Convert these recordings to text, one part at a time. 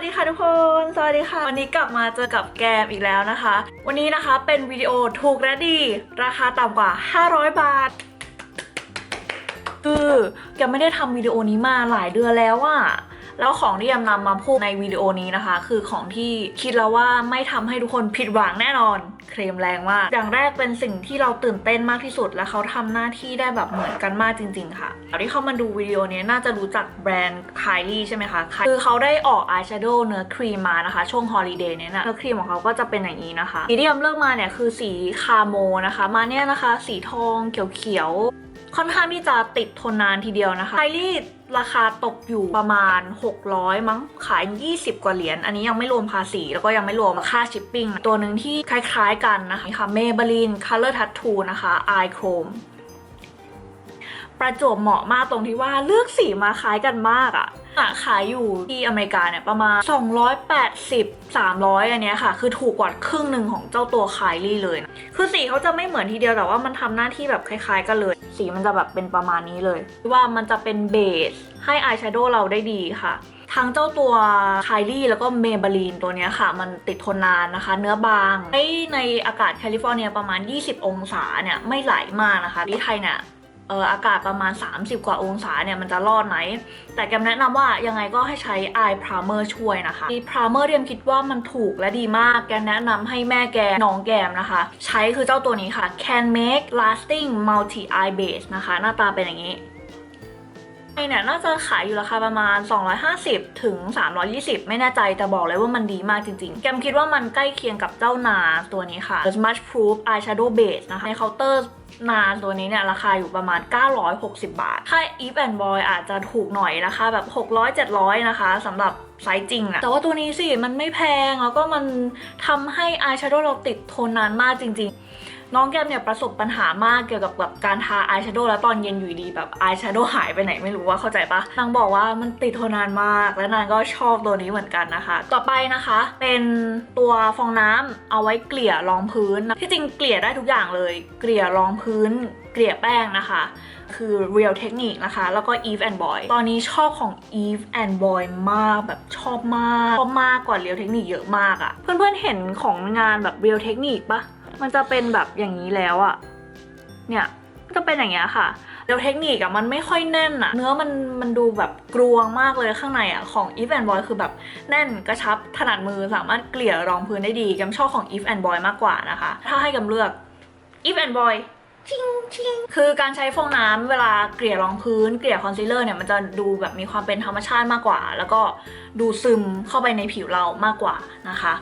วัสดีค่ะทุกคน สวัสดีค่ะ วันนี้กลับมาเจอกับแกมอีกแล้วนะคะ วันนี้นะคะเป็นวิดีโอถูกและดี ราคาต่ำกว่า 500 บาท คือแกไม่ได้ทำวิดีโอนี้มาหลายเดือนแล้วอะแล้วของที่แกมนำมาพูดในวิดีโอนี้นะคะ คือของที่คิดแล้วว่าไม่ทำให้ทุกคนผิดหวังแน่นอน เคลมแรงมาก อย่างแรกเป็นสิ่งที่เราตื่นเต้นมากที่สุด และเขาทำหน้าที่ได้แบบเหมือนกันมากจริง ๆ ค่ะที่เข้ามาดูวิดีโอนี้น่าจะรู้จักแบรนด์ Kylie ใช่ไหมคะ คือเขาได้ออกอายแชโดว์เนื้อครีมมานะคะ ช่วงฮอลิเดย์เนี่ยนะเนื้อครีมของเขาก็จะเป็นอย่างนี้นะคะสีที่แกมเลือกมาเนี่ยคือสีคาโมนะคะ มาเนี่ยนะคะ สีทองเขียวๆ ค่อนข้างที่จะติดทนนานทีเดียวนะคะไฮลี่ราคาตกอยู่ประมาณ 600 มั้งขาย 20 กว่าเหรียญ อันนี้ยังไม่รวมภาษี แล้วก็ยังไม่รวมค่าชิปปิ้ง ตัวหนึ่งที่คล้ายๆกันนะคะเมเบลินคัลเลอร์ทัตทูนะคะไอโครม ประจวบเหมาะมากตรงที่ว่าเลือกสีมาคล้ายกันมากอะอะขายอยู่ที่อเมริกาเนี่ยประมาณ 280 300 อันเนี้ยค่ะ คือถูกกว่าครึ่งหนึ่งของเจ้าตัวคายลี่เลยนะคือสีเขาจะไม่เหมือนทีเดียวแต่ว่ามันทำหน้าที่แบบคล้าย ๆ กันเลย สีมันจะแบบเป็นประมาณนี้เลย ว่ามันจะเป็นเบสให้อายแชโดว์เราได้ดีค่ะทั้งเจ้าตัวคายลี่แล้วก็เมเบลีนตัวเนี้ยค่ะ มันติดทนนานนะคะ เนื้อบางในในอากาศแคลิฟอร์เนียประมาณ 20 องศาเนี่ยไม่ไหลมากนะคะที่ไทยเนี่ย อออากาศประมาณ 30 กว่าองศาเนี่ยมันจะรอดไหม แต่แกมแนะนำว่ายังไงก็ให้ใช้ eye primer ช่วยนะคะมี primer เรียมคิดว่ามันถูกและดีมาก แกแนะนำให้แม่แกน้องแกมนะคะ ใช้คือเจ้าตัวนี้ค่ะ can make lasting multi eye base นะคะ หน้าตาเป็นอย่างนี้ เนี่ยน่าจะขายอยู่ราคาประมาณ 250 ถึง 320 ไม่แน่ใจแต่บอกเลยว่ามันดีมากจริงๆ แกมคิดว่ามันใกล้เคียงกับเจ้านาตัวนี้ค่ะ Smudge Proof Eyeshadow Base นะคะ ในเคาน์เตอร์นาตัวนี้เนี่ยราคาอยู่ประมาณ 960 บาทถ้า Eve and Boy อาจจะถูกหน่อยนะคะ แบบ 600-700 นะคะสำหรับไซส์จริงอะแต่ว่าตัวนี้สิ มันไม่แพง แล้วก็มันทำให้ Eyeshadow เราติดทนนานมากจริง ๆ น้องแก้มเนี่ยประสบปัญหามากเกี่ยวกับแบบการทาอายแชโดว์แล้วตอนเย็นอยู่ดีแบบอายแชโดว์หายไปไหนไม่รู้ว่าเข้าใจปะนางบอกว่ามันติดทนนานมาก และนางก็ชอบตัวนี้เหมือนกันนะคะ ต่อไปนะคะ เป็นตัวฟองน้ำเอาไว้เกลี่ยรองพื้น ที่จริงเกลี่ยได้ทุกอย่างเลย เกลี่ยรองพื้น เกลี่ยแป้งนะคะคือ Real Technique นะคะ แล้วก็ Eve and Boy ตอนนี้ชอบของ Eve and Boy มากแบบชอบมาก ชอบมากกว่า Real Technique เยอะมากอะเพื่อนๆเห็นของงานแบบ Real Technique ปะ มันจะเป็นแบบอย่างนี้แล้วอะเนี่ยก็จะเป็นอย่างเงี้ยค่ะ แล้วเทคนิคอะมันไม่ค่อยแน่นอะเนื้อมันมันดูแบบกรวงมากเลยข้างในอะของ Eve and Boy คือแบบแน่นกระชับถนัดมือสามารถเกลี่ยรองพื้นได้ดีแกมชอบของ Eve and Boy มากกว่านะคะ ถ้าให้แกมเลือก Eve and Boy ชิงชิงคือการใช้ฟองน้ำเวลาเกลี่ยรองพื้นเกลี่ยคอนซีลเลอร์เนี่ยมันจะดูแบบมีความเป็นธรรมชาติมากกว่า แล้วก็ดูซึมเข้าไปในผิวเรามากกว่านะคะ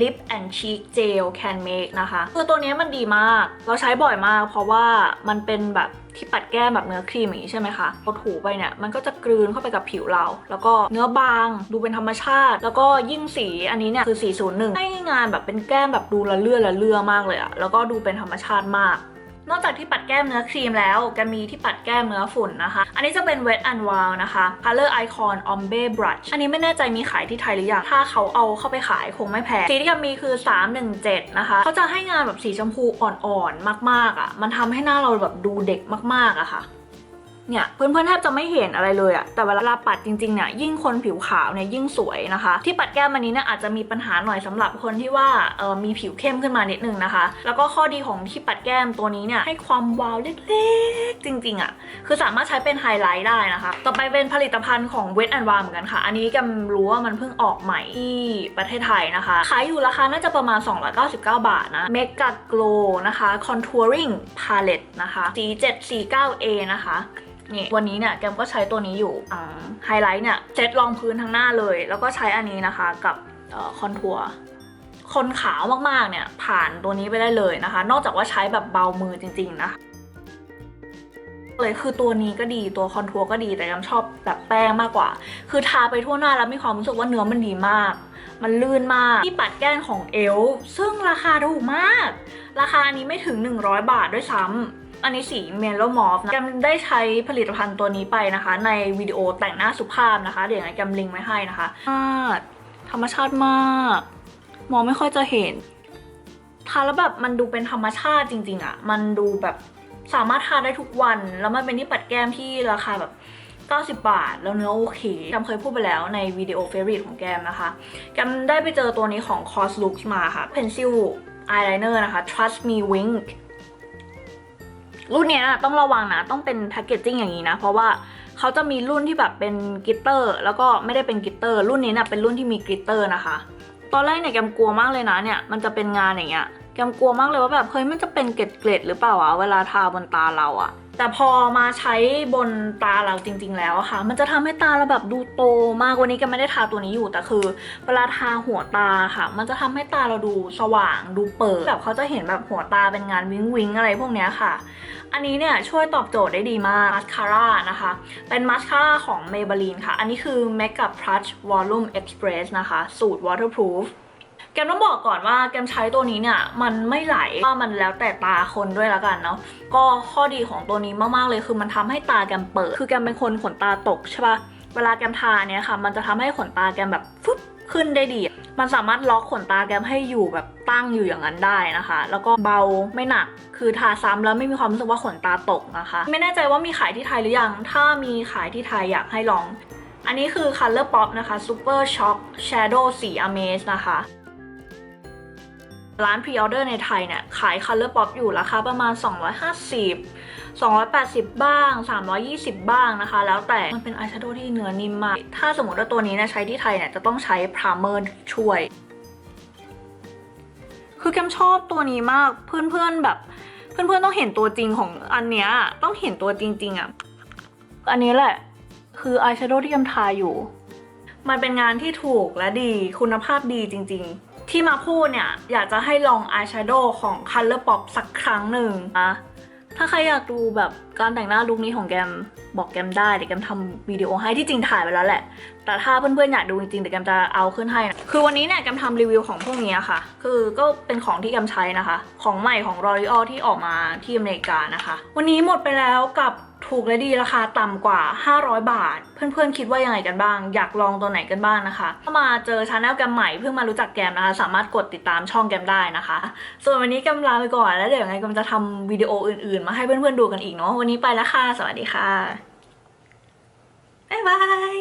Lip and Cheek Gel Can Make นะคะคือตัวนี้มันดีมาก เราใช้บ่อยมากเพราะว่ามันเป็นแบบที่ปัดแก้มแบบเนื้อครีมอย่างนี้ใช่ไหมคะพอถูไปเนี่ยมันก็จะกลืนเข้าไปกับผิวเรา แล้วก็เนื้อบางดูเป็นธรรมชาติ แล้วก็ยิ่งสีอันนี้เนี่ยคือ 401 ให้งานแบบเป็นแก้มแบบดูละเลื่อละเลื่อมากเลยอะแล้วก็ดูเป็นธรรมชาติมาก นอกจากที่ปัดแก้มเนื้อครีมแล้วก็มีที่ปัดแก้มเนื้อฝุ่นนะคะ อันนี้จะเป็น Wet n Wild นะคะ Color Icon Ombre Brush อันนี้ไม่แน่ใจมีขายที่ไทยหรือยังถ้าเขาเอาเข้าไปขายคงไม่แพงสีที่กันมีคือ 317 นะคะ เขาจะให้งานแบบสีชมพูอ่อนๆมากๆอะ่ะ มันทำให้หน้าเราแบบดูเด็กมากๆอะค่ะ เนี่ยเพื่อนๆแทบจะไม่เห็นอะไรเลยอะแต่เวลาปัดจริงๆเนี่ยยิ่งคนผิวขาวเนี่ยยิ่งสวยนะคะ ที่ปัดแก้มอันนี้เนี่ยอาจจะมีปัญหาหน่อยสำหรับคนที่ว่าเออมีผิวเข้มขึ้นมานิดนึงนะคะ แล้วก็ข้อดีของที่ปัดแก้มตัวนี้เนี่ยให้ความวาวเล็กๆจริงๆอะคือสามารถใช้เป็นไฮไลท์ได้นะคะ ต่อไปเป็นผลิตภัณฑ์ของ Wet n Wild เหมือนกันค่ะ อันนี้กำรู้ว่ามันเพิ่งออกใหม่ที่ประเทศไทยนะคะขายอยู่ราคาน่าจะประมาณ 299 บาทนะ Mega Glow นะคะ Contouring Palette นะคะสี 749A นะคะ นี่วันนี้เนี่ยแกมก็ใช้ตัวนี้อยู่ไฮไลท์เนี่ยเซตรองพื้นทั้งหน้าเลย แล้วก็ใช้อันนี้นะคะกับคอนทัวร์คนขาวมากๆเนี่ยผ่านตัวนี้ไปได้เลยนะคะ นอกจากว่าใช้แบบเบามือจริง ๆ นะคะเลยคือตัวนี้ก็ดีตัวคอนทัวร์ก็ดีแต่ยังชอบแบบแป้งมากกว่า คือทาไปทั่วหน้าแล้วมีความรู้สึกว่าเนื้อมันดีมาก มันลื่นมากที่ปัดแก้มของเอลฟ์ซึ่งราคาถูกมาก ราคานี้ไม่ถึง 100 บาทด้วยซ้ำ อันนี้สีเมลโลมอฟนะแกมได้ใช้ผลิตภัณฑ์ตัวนี้ไปนะคะ ในวิดีโอแต่งหน้าสุภาพนะคะ เดี๋ยวแกมลิงก์ไว้ให้นะคะมากธรรมชาติมาก มองไม่ค่อยจะเห็นทาแล้วแบบมันดูเป็นธรรมชาติจริง ๆอะ่ะ มันดูแบบสามารถทาได้ทุกวัน แล้วมันเป็นที่ปัดแก้มที่ราคาแบบ90 บาท แล้วเนื้อโอเคแกมเคยพูดไปแล้วในวิดีโอเฟร i t ของแกมนะคะ แกมได้ไปเจอตัวนี้ของ Cos Looks มาค่ะ Pencil Eyeliner นะคะ Trust Me Wink รุ่นเนี้ยต้องระวังนะ ต้องเป็นแพคเกจจิ้งอย่างนี้นะ เพราะว่าเขาจะมีรุ่นที่แบบเป็นกิตเตอร์ แล้วก็ไม่ได้เป็นกิตเตอร์ รุ่นนี้เนี่ยเป็นรุ่นที่มีกิตเตอร์นะคะ ตอนแรกเนี่ยแกมกลัวมากเลยนะเนี่ย มันจะเป็นงานอย่างเงี้ย แกมกลัวมากเลยว่าแบบเฮ้ยมันจะเป็นเกล็ดๆหรือเปล่าอะเวลาทาบนตาเราอะแต่พอมาใช้บนตาเราจริง ๆ แล้วอะค่ะ มันจะทำให้ตาเราแบบดูโตมากวันนี้แกไม่ได้ทาตัวนี้อยู่แต่คือเวลาทาหัวตาค่ะ มันจะทำให้ตาเราดูสว่างดูเปิดแบบเขาจะเห็นแบบหัวตาเป็นงานวิงวิงอะไรพวกเนี้ยค่ะ อันนี้เนี่ยช่วยตอบโจทย์ได้ดีมากมาสคาร่านะคะ เป็นมาสคาร่าของ Maybelline ค่ะ อันนี้คือ Makeup Brush Volume Express นะคะ สูตร waterproof แกมต้องบอกก่อนว่าแกมใช้ตัวนี้เนี่ยมันไม่ไหลว่ามันแล้วแต่ตาคนด้วยละกันเนาะก็ข้อดีของตัวนี้มากๆเลยคือมันทำให้ตาแกมเปิด คือแกมเป็นคนขนตาตกใช่ปะเวลาแกมทาเนี่ยค่ะ มันจะทำให้ขนตาแกมแบบฟึบขึ้นได้ดี มันสามารถล็อกขนตาแกมให้อยู่แบบตั้งอยู่อย่างนั้นได้นะคะ แล้วก็เบาไม่หนัก คือทาซ้ำแล้วไม่มีความรู้สึกว่าขนตาตกนะคะ ไม่แน่ใจว่ามีขายที่ไทยหรือยัง ถ้ามีขายที่ไทยอยากให้ลอง อันนี้คือ Color Pop นะคะ Super Shock Shadow สี Amaze นะคะ ร้านพรีออเดอร์ในไทยเนี่ย ขาย Color Pop อยู่ราคาประมาณ 250 280 บ้าง 320 บ้างนะคะ แล้วแต่มันเป็นอายแชโดว์ที่เนื้อนิ่มมาก ถ้าสมมติว่าตัวนี้เนี่ยใช้ที่ไทยเนี่ย จะต้องใช้พรามเมอร์ช่วย คือแกมชอบตัวนี้มากเพื่อนๆแบบ เพื่อนๆต้องเห็นตัวจริงของอันเนี้ยต้องเห็นตัวจริงๆอะ่ะอันนี้แหละ คืออายแชโดว์ที่แกมทาอยู่ มันเป็นงานที่ถูกและดีคุณภาพดีจริง ๆ ที่มาพูดเนี่ย อยากจะให้ลองอายแชโดว์ของ Color Pop สักครั้งหนึ่งนะถ้าใครอยากดูแบบการแต่งหน้าลุคนี้ของแกมบอกแกมได้เดี๋ยวแกมทำวิดีโอให้ที่จริงถ่ายไปแล้วแหละ แต่ถ้าเพื่อนๆอยากดูจริงๆเดี๋ยวแกมจะเอาขึ้นให้นะคือวันนี้เนี่ยแกมทำรีวิวของพวกนี้ค่ะ คือก็เป็นของที่แกมใช้นะคะ ของใหม่ของ L'Oreal ที่ออกมาที่อเมริกานะคะ วันนี้หมดไปแล้วกับ ถูกและดีราคาต่ำกว่า 500 บาท เพื่อนๆคิดว่ายังไงกันบ้าง อยากลองตัวไหนกันบ้างนะคะถ้ามาเจอชาแนลแกมใหม่เพิ่งมารู้จักแกมนะคะ สามารถกดติดตามช่องแกมได้นะคะ ส่วนวันนี้แกมลาไปก่อนแล้วเดี๋ยวยังไงแกมจะทำวิดีโออื่นๆ มาให้เพื่อนๆดูกันอีกเนาะวันนี้ไปแล้วค่ะ สวัสดีค่ะบ๊ายบาย